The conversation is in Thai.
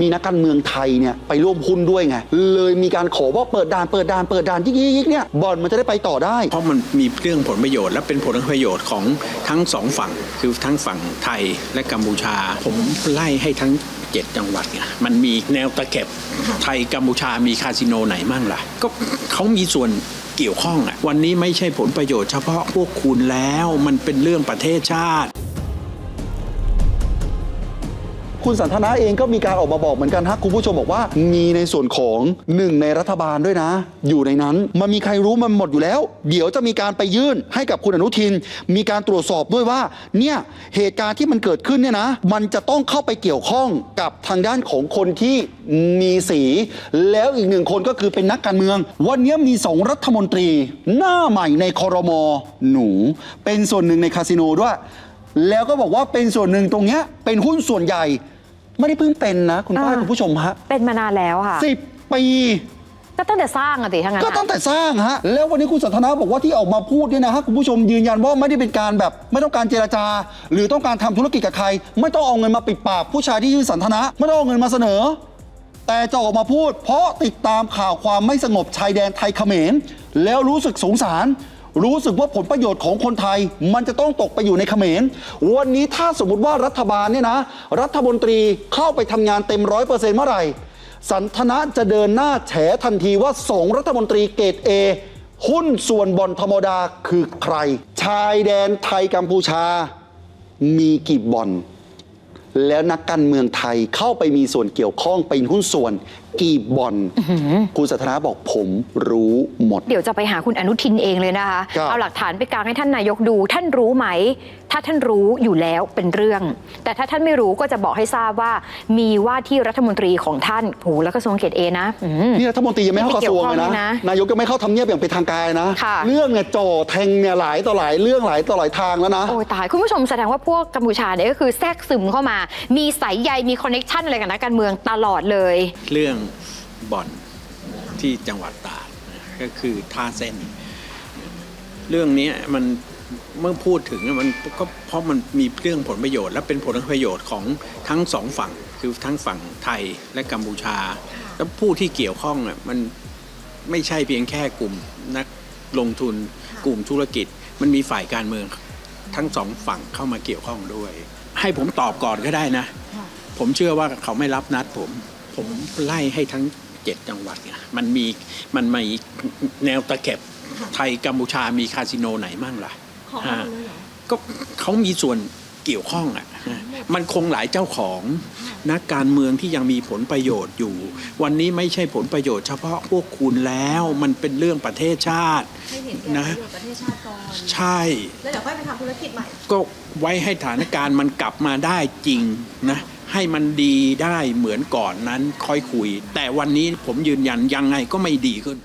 มีนักการเมืองไทยเนี่ยไปร่วมหุ้นด้วยไง เลยมีการขอว่าเปิดด่านเปิดด่านเปิดด่านยิกๆเนี่ยบอลมันจะได้ไปต่อได้ เพราะมันมีเรื่องผลประโยชน์และเป็นผลประโยชน์ของทั้งสองฝั่ง คือทั้งฝั่งไทยและกัมพูชา ผมไล่ให้ทั้ง7จังหวัดไงมันมีแนวตะเข็บไทยกัมพูชามีคาสิโนไหนมั่งล่ะ ก็เขามีส่วนเกี่ยวข้องอะวันนี้ไม่ใช่ผลประโยชน์เฉพาะพวกคุณแล้วมันเป็นเรื่องประเทศชาติ คุณสันทนาเองก็มีการออกมาบอกเหมือนกันฮะคุณผู้ชมบอกว่ามีในส่วนของหนึ่งในรัฐบาลด้วยนะ อยู่ในนั้น มันมีใครรู้มันหมดอยู่แล้ว เดี๋ยวจะมีการไปยื่นให้กับคุณอนุทิน มีการตรวจสอบด้วยว่าเนี่ยเหตุการณ์ที่มันเกิดขึ้นเนี่ยนะ มันจะต้องเข้าไปเกี่ยวข้องกับทางด้านของคนที่มีสี แล้วอีกหนึ่งคนก็คือเป็นนักการเมือง วันนี้มีสองรัฐมนตรี หน้าใหม่ในคอรมอหนู เป็นส่วนหนึ่งในคาสิโนด้วย แล้วก็บอกว่าเป็นส่วนหนึ่งตรงเนี้ยเป็นหุ้นส่วนใหญ่ ไม่ได้เพิ่งเป็นนะ คุณป้าอ่า คุณผู้ชมฮะเป็นมานานแล้วค่ะ สิบปี ก็ตั้งแต่สร้างอะสิทั้งนั้นก็อะตั้งแต่สร้างฮะ แล้ววันนี้คุณสันทนาบอกว่าที่ออกมาพูดเนี่ยนะฮะคุณผู้ชมยืนยันว่าไม่ได้เป็นการแบบ ไม่ต้องการเจรจา หรือต้องการทำธุรกิจกับใคร ไม่ต้องเอาเงินมาปิดปากผู้ชายที่ยื่นสันทนาไม่ต้องเอาเงินมาเสนอ แต่จะออกมาพูด เพราะติดตามข่าวความไม่สงบชายแดนไทยเขมรแล้วรู้สึกสงสาร รู้สึกว่าผลประโยชน์ของคนไทย มันจะต้องตกไปอยู่ในเขมร วันนี้ถ้าสมมติว่ารัฐบาลเนี่ยนะ รัฐมนตรีเข้าไปทำงานเต็มร้อยเปอร์เซ็นต์เมื่อไหร่ สันทนะจะเดินหน้าแฉทันทีว่าสองรัฐมนตรีเกรดเอหุ้นส่วนบ่อนธรรมดาคือใคร ชายแดนไทยกัมพูชา มีกี่บ่อน แล้วนักการเมืองไทยเข้าไปมีส่วนเกี่ยวข้องเป็นหุ้นส่วนกี่บ่อนคุณสันทนาบอกผมรู้หมด เดี๋ยวจะไปหาคุณอนุทินเองเลยนะคะครับเอาหลักฐานไปกางให้ท่านนายกดู ท่านรู้ไหม ถ้าท่านรู้อยู่แล้วเป็นเรื่อง แต่ถ้าท่านไม่รู้ก็จะบอกให้ทราบว่า มีว่าที่รัฐมนตรีของท่านโหแล้วกระทรวงเกตเอนะอืมนี่รัฐมนตรียังไม่เข้ากระทรวงเลยนะไม่เกี่ยวข้องเลยนะ นายกยังไม่เข้าทำเนียบอย่างเป็นทางการนะค่ะเรื่องเนี่ยจ่อแทงเนี่ยหลายต่อหลายเรื่องหลายต่อหลายทางแล้วนะโอ้ยตายคุณผู้ชมแสดงว่าพวกกัมพูชาเนี่ยก็คือแทรกซึมเข้ามามีสายใยมีคอนเน็ชันอะไรกับนักการเมืองตลอดเลย เรื่องบ่อนที่จังหวัดตากก็คือท่าเส้น เรื่องนี้มันเมื่อพูดถึงมันก็เพราะมันมีเรื่องผลประโยชน์ และเป็นผลประโยชน์ของทั้งสองฝั่ง คือทั้งฝั่งไทยและกัมพูชา แล้วผู้ที่เกี่ยวข้องอะมันไม่ใช่เพียงแค่กลุ่มนักลงทุนกลุ่มธุรกิจ มันมีฝ่ายการเมืองทั้งสองฝั่งเข้ามาเกี่ยวข้องด้วย ให้ผมตอบก่อนก็ได้นะ ผมเชื่อว่าเขาไม่รับนัดผม ผมไล่ให้ทั้งเจ็ดจังหวัดไงมันมีมันมีแนวตะเข็บไทยกัมพูชามีคาสิโนไหนมั่งล่ะฮะก็เขามีส่วน เกี่ยวข้องอะฮะมันคงหลายเจ้าของนักการเมืองที่ยังมีผลประโยชน์อยู่ วันนี้ไม่ใช่ผลประโยชน์เฉพาะพวกคุณแล้ว มันเป็นเรื่องประเทศชาติให้เห็นแก่นะประโยชน์ประเทศชาติก่อนใช่แล้วเดี๋ยวค่อยไปทำธุรกิจใหม่ก็ไว้ให้สถานการณ์มันกลับมาได้จริงนะให้มันดีได้เหมือนก่อนนั้นค่อยคุย แต่วันนี้ผมยืนยันยังไงก็ไม่ดีขึ้น